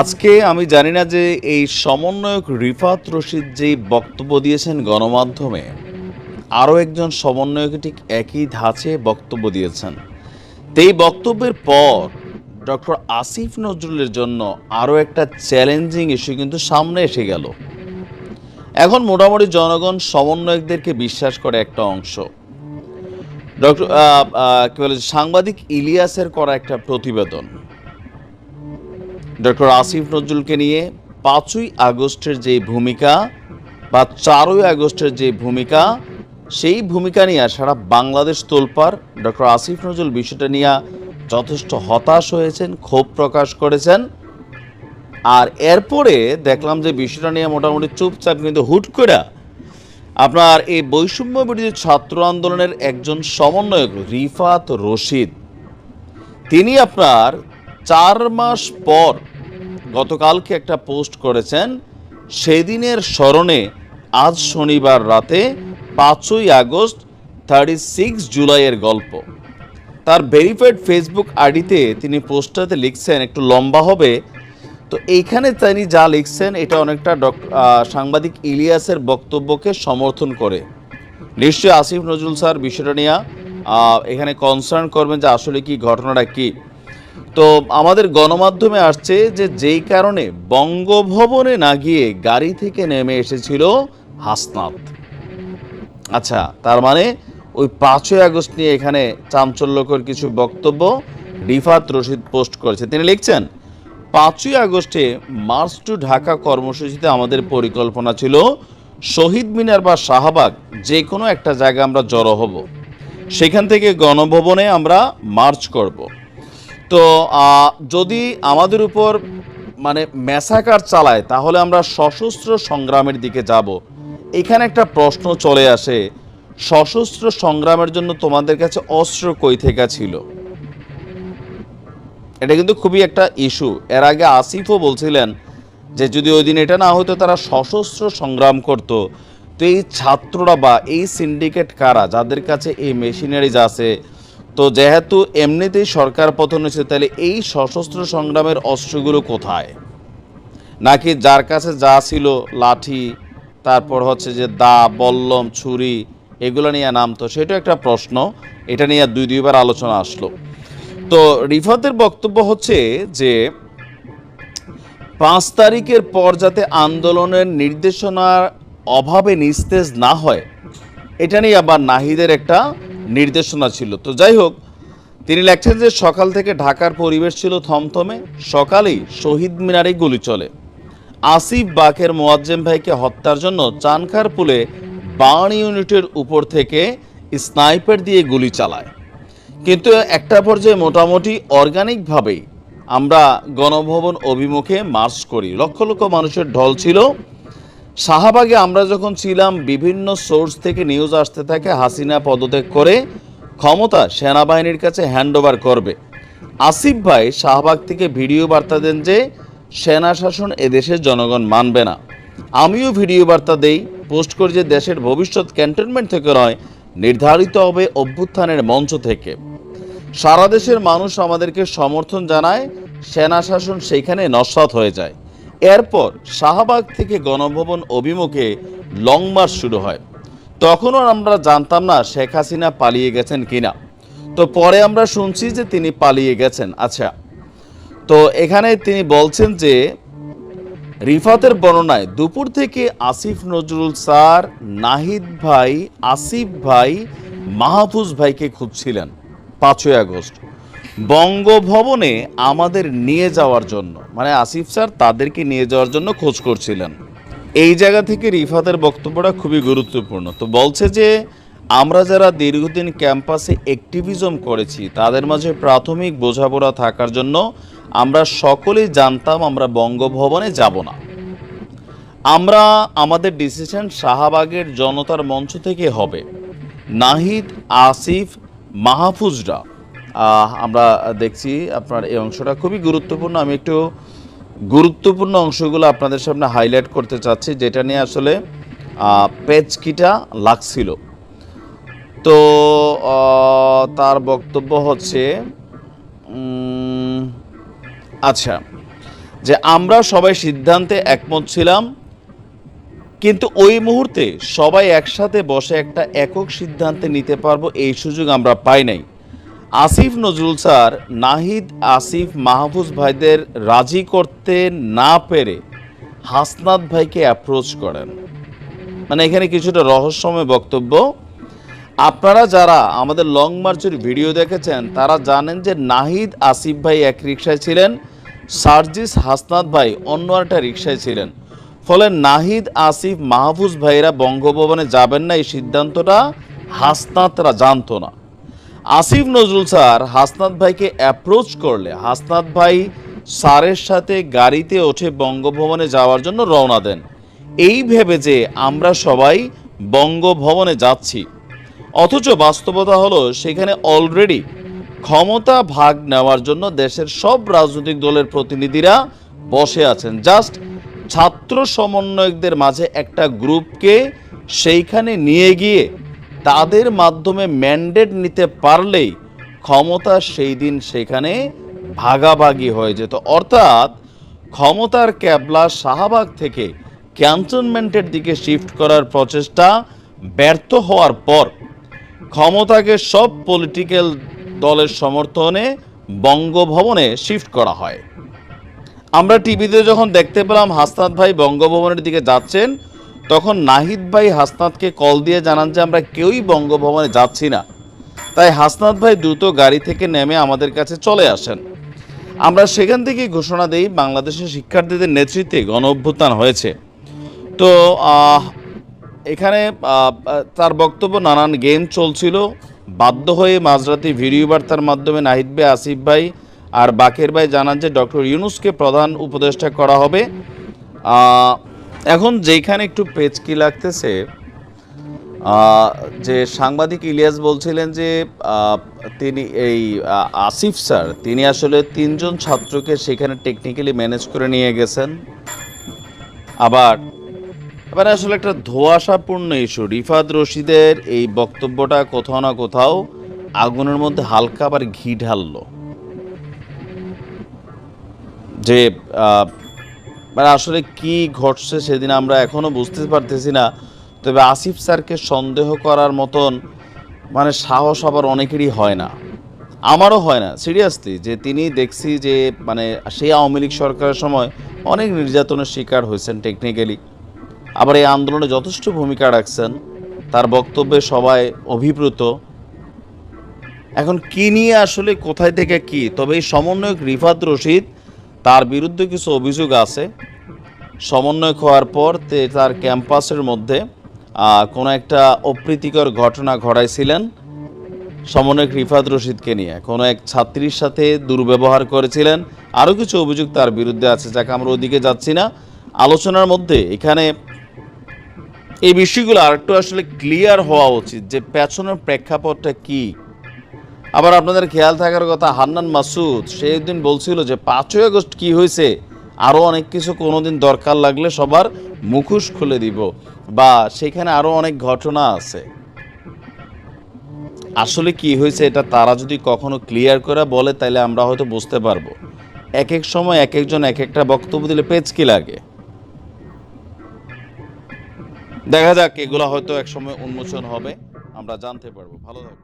আজকে আমি জানি না যে এই সমন্বয়ক রিফাত রশিদ যেই বক্তব্য দিয়েছেন গণমাধ্যমে, আরও একজন সমন্বয়ক ঠিক একই ধাঁচে বক্তব্য দিয়েছেন। এই বক্তব্যের পর ডক্টর আসিফ নজরুলের জন্য আরও একটা চ্যালেঞ্জিং ইস্যু কিন্তু সামনে এসে গেল। এখন মোটামুটি জনগণ সমন্বয়কদেরকে বিশ্বাস করে একটা অংশ। ডক্টর কী বলে, সাংবাদিক ইলিয়াসের করা একটা প্রতিবেদন। ডক্টর আসিফ নজরুলকে নিয়ে পাঁচই আগস্টের যে ভূমিকা বা চারই আগস্টের যে ভূমিকা, সেই ভূমিকা নিয়ে সারা বাংলাদেশ তোলপার ডক্টর আসিফ নজরুল বিষয়টা নিয়ে যথেষ্ট হতাশ হয়েছেন, ক্ষোভ প্রকাশ করেছেন। আর এরপরে দেখলাম যে বিষয়টা নিয়ে মোটামুটি চুপচাপ কিন্তু হুট করে আপনার এই বৈষম্য বিরোধী ছাত্র আন্দোলনের একজন সমন্বয়ক রিফাত রশিদ, তিনি আপনার চার মাস পর গতকালকে একটা পোস্ট করেছেন, সেদিনের স্মরণে আজ শনিবার রাতে পাঁচই আগস্ট থার্টি সিক্স জুলাইয়ের গল্প। তার ভেরিফাইড ফেসবুক আইডিতে তিনি পোস্টটাতে লিখছেন, একটু লম্বা হবে। তো এইখানে তিনি যা লিখছেন, এটা অনেকটা সাংবাদিক ইলিয়াসের বক্তব্যকে সমর্থন করে। নিশ্চয়ই আসিফ নজরুল স্যার বিষয়টা নিয়ে এখানে কনসার্ন করবেন যে আসলে কি ঘটনাটা কি। তো আমাদের গণমাধ্যমে আসছে যে যেই কারণে বঙ্গভবনে না গিয়ে গাড়ি থেকে নেমে এসেছিল হাসনাত। আচ্ছা তার মানে ওই পাঁচই আগস্ট নিয়ে এখানে চাঞ্চল্যকর কিছু বক্তব্য রিফাত রশিদ পোস্ট করেছে। তিনি লিখছেন, পাঁচই আগস্টে মার্চ টু ঢাকা কর্মসূচিতে আমাদের পরিকল্পনা ছিল শহীদ মিনার বা শাহবাগ, যে কোনো একটা জায়গায় আমরা জড়ো হব। সেখান থেকে গণভবনে আমরা মার্চ করব। তো যদি আমাদের উপর মানে মেসাকার চালায়, তাহলে আমরা সশস্ত্র সংগ্রামের দিকে যাব। এখানে একটা প্রশ্ন চলে আসে, সশস্ত্র সংগ্রামের জন্য তোমাদের কাছে অস্ত্র কই থেকে ছিল? এটা কিন্তু খুবই একটা ইস্যু। এর আগে আসিফও বলছিলেন যে, যদি ওই দিন এটা না হতো তারা সশস্ত্র সংগ্রাম করত। তো এই ছাত্ররা বা এই সিন্ডিকেট কারা, যাদের কাছে এই মেশিনারিজ আছে তো যেহেতু এমনিতেই সরকার পতন হয়েছে, তাহলে এই সশস্ত্র সংগ্রামের অস্ত্রগুলো কোথায়? নাকি যার কাছে যা ছিল লাঠি, তারপর হচ্ছে যে দা, বল্লম, ছুরি, এগুলো নিয়ে নামতো সেটাও একটা প্রশ্ন। এটা নিয়ে দুই দুইবার আলোচনা আসলো। তো রিফাতের বক্তব্য হচ্ছে যে, পাঁচ তারিখের পর যাতে আন্দোলনের নির্দেশনার অভাবে নিস্তেজ না হয়, এটা নিয়ে আবার নাহিদের একটা নির্দেশনা ছিল। তো যাই হোক, তিনি লেখছেন যে সকাল থেকে ঢাকার পরিবেশ ছিল থমথমে, সকালেই শহীদ মিনারে গুলি চলে। আসিফ বাকের মোয়াজ্জেম ভাইকে হত্যার জন্য চানখার পুলে বাণ ইউনিটের উপর থেকে স্নাইপার দিয়ে গুলি চালায়। কিন্তু একটা পর্যায়ে মোটামুটি অর্গানিকভাবেই আমরা গণভবন অভিমুখে মার্চ করি। লক্ষ লক্ষ মানুষের ঢল ছিল শাহবাগে আমরা যখন ছিলাম, বিভিন্ন সোর্স থেকে নিউজ আসতে থাকে, হাসিনা পদত্যাগ করে ক্ষমতা সেনাবাহিনীর কাছে হ্যান্ডওভার করবে। আসিফ ভাই শাহবাগ থেকে ভিডিও বার্তা দেন যে, সেনা শাসন এদেশের জনগণ মানবে না। আমিও ভিডিও বার্তা দেই, পোস্ট করি যে দেশের ভবিষ্যৎ ক্যান্টনমেন্ট থেকে নয়, নির্ধারিত হবে অভ্যুত্থানের মঞ্চ থেকে। সারা দেশের মানুষ আমাদেরকে সমর্থন জানায়, সেনা শাসন সেইখানে নস্বাত হয়ে যায়। এরপর শাহবাগ থেকে গণভবন অভিমুখে লং মার্চ শুরু হয়। তখনও আমরা জানতাম না শেখ হাসিনা পালিয়ে গেছেন কিনা। তো পরে আমরা শুনছি যে তিনি পালিয়ে গেছেন। আচ্ছা তো এখানে তিনি বলছেন যে রিফাতের বর্ণনায় দুপুর থেকে আসিফ নজরুল স্যার, নাহিদ ভাই, আসিফ ভাই, মাহফুজ ভাইকে খুঁজছিলেন পাঁচই আগস্ট। বঙ্গভবনে আমাদের নিয়ে যাওয়ার জন্য। মানে আসিফ স্যার তাদেরকে নিয়ে যাওয়ার জন্য খোঁজ করছিলেন। এই জায়গা থেকে রিফাতের বক্তব্যটা খুবই গুরুত্বপূর্ণ। তো বলছে যে, আমরা যারা দীর্ঘদিন ক্যাম্পাসে অ্যাক্টিভিজম করেছি, তাদের মাঝে প্রাথমিক বোঝাপড়া থাকার জন্য আমরা সকলেই জানতাম আমরা বঙ্গভবনে যাব না। আমরা আমাদের ডিসিশন শাহবাগের জনতার মঞ্চ থেকে হবে। নাহিদ, আসিফ, মাহফুজরা আমরা দেখছি আপনার এই অংশটা খুবই গুরুত্বপূর্ণ। আমি একটু গুরুত্বপূর্ণ অংশগুলো আপনাদের সামনে হাইলাইট করতে চাচ্ছি, যেটা নিয়ে আসলে পেজকিটা লাগছিল। তো তার বক্তব্য হচ্ছে আচ্ছা যে আমরা সবাই সিদ্ধান্তে একমত ছিলাম, কিন্তু ওই মুহূর্তে সবাই একসাথে বসে একটা একক সিদ্ধান্তে নিতে পারব, এই সুযোগ আমরা পাই নাই। আসিফ নজরুল স্যার, নাহিদ আসিফ মাহফুজ ভাইদের রাজি করতে না পেরে হাসনাত ভাইকে অ্যাপ্রোচ করেন। মানে এখানে কিছুটা রহস্যময় বক্তব্য। আপনারা যারা আমাদের লং মার্চের ভিডিও দেখেছেন, তারা জানেন যে নাহিদ আসিফ ভাই এক রিক্সায় ছিলেন, সার্জিস হাসনাত ভাই অন্য একটা রিক্সায় ছিলেন। ফলে নাহিদ আসিফ মাহফুজ ভাইরা বঙ্গভবনে যাবেন না, এই সিদ্ধান্তটা হাসনাতরা জানতো না। আসিফ নজরুল স্যার, হাসনাত ভাইকে অ্যাপ্রোচ করলে। হাসনাত ভাই স্যারের সাথে গাড়িতে ওঠে বঙ্গভবনে যাওয়ার জন্য রওনা দেন। এই ভেবে যে আমরা সবাই বঙ্গভবনে যাচ্ছি। অথচ বাস্তবতা হলো সেখানে অলরেডি ক্ষমতা ভাগ নেওয়ার জন্য দেশের সব রাজনৈতিক দলের প্রতিনিধিরা বসে আছেন। জাস্ট ছাত্র সমন্বয়কদের মাঝে একটা গ্রুপকে সেইখানে নিয়ে গিয়ে তাদের মাধ্যমে ম্যান্ডেট নিতে পারলেই ক্ষমতা সেই দিন সেখানে ভাগাভাগি হয়ে যেত। অর্থাৎ ক্ষমতার ক্যাবলা শাহবাগ থেকে ক্যান্টনমেন্টের দিকে শিফট করার প্রচেষ্টা ব্যর্থ হওয়ার পর ক্ষমতাকে সব পলিটিক্যাল দলের সমর্থনে বঙ্গভবনে শিফট করা হয়। আমরা টিভিতে যখন দেখতে পেলাম হাসনাত ভাই বঙ্গভবনের দিকে যাচ্ছেন তখন নাহিদ ভাই হাসনাতকে কল দিয়ে জানান যে আমরা কেউই বঙ্গভবনে যাচ্ছি না। তাই হাসনাত ভাই দ্রুত গাড়ি থেকে নেমে আমাদের কাছে চলে আসেন। আমরা সেখান থেকেই ঘোষণা দেই বাংলাদেশের শিক্ষার্থীদের নেতৃত্বে গণ অভ্যুত্থান হয়েছে। তো এখানে তার বক্তব্য নানান গেম চলছিল। বাধ্য হয়ে মাঝরাতে ভিডিও বার্তার মাধ্যমে নাহিদ ভাই, আসিফ ভাই আর বাকের ভাই জানান যে ডক্টর ইউনুসকে প্রধান উপদেষ্টা করা হবে। এখন যেখানে একটু পেচকি লাগতেছে যে সাংবাদিক ইলিয়াস বলছিলেন যে তিনি এই আসিফ স্যার, তিনি আসলে তিনজন ছাত্রকে সেখানে টেকনিক্যালি ম্যানেজ করে নিয়ে গেছেন। আবার, এবার আসলে একটা ধোঁয়াশাপূর্ণ ইস্যু রিফাত রশিদের এই বক্তব্যটা কোথাও না কোথাও আগুনের মধ্যে হালকা আবার ঘি ঢাললো। যে মানে আসলে কি ঘটছে সেদিন আমরা এখনও বুঝতে পারতেছি না। তবে আসিফ স্যারকে সন্দেহ করার মতন মানে সাহস আবার অনেকেরই হয় না। আমারও হয় না সিরিয়াসলি যে তিনি দেখছি যে মানে সেই আওয়ামী লীগ সরকারের সময় অনেক নির্যাতনের শিকার হয়েছেন টেকনিক্যালি আবার এই আন্দোলনে যথেষ্ট ভূমিকা রাখছেন, তার বক্তব্যে সবাই অভিপ্রত এখন কি নিয়ে আসলে, কোথায় থেকে কি? তবে এই সমন্বয়ক রিফাত রশিদ তার বিরুদ্ধে কিছু অভিযোগ আছে। সমন্বয় হওয়ার পর তার ক্যাম্পাসের মধ্যে কোনো একটা অপ্রীতিকর ঘটনা ঘটাইছিলেন সমন্বয়ক রিফাত রশিদকে নিয়ে। কোনো এক ছাত্রীর সাথে দুর্ব্যবহার করেছিলেন। আরও কিছু অভিযোগ তার বিরুদ্ধে আছে, যাকে আমরা ওদিকে যাচ্ছি না। আলোচনার মধ্যে এখানে এই বিষয়গুলো আরেকটু আসলে ক্লিয়ার হওয়া উচিত যে পেছনের প্রেক্ষাপটটা কী? আবার আপনাদের খেয়াল থাকার কথা, হান্নান মাসুদ, সে একদিন বলছিল যে পাঁচই আগস্ট কি হয়েছে আরও অনেক কিছু কোনোদিন দরকার লাগলে সবার মুখোশ খুলে দিব, বা সেখানে আরও অনেক ঘটনা আছে। আসলে কি হয়েছে এটা তারা যদি কখনো ক্লিয়ার করে বলে তাহলে আমরা হয়তো বুঝতে পারব। এক এক সময় এক একজন এক একটা বক্তব্য দিলে পেজ কি লাগে? দেখা যাক, এগুলো হয়তো এক সময় উন্মোচন হবে, আমরা জানতে পারব। ভালো থাকব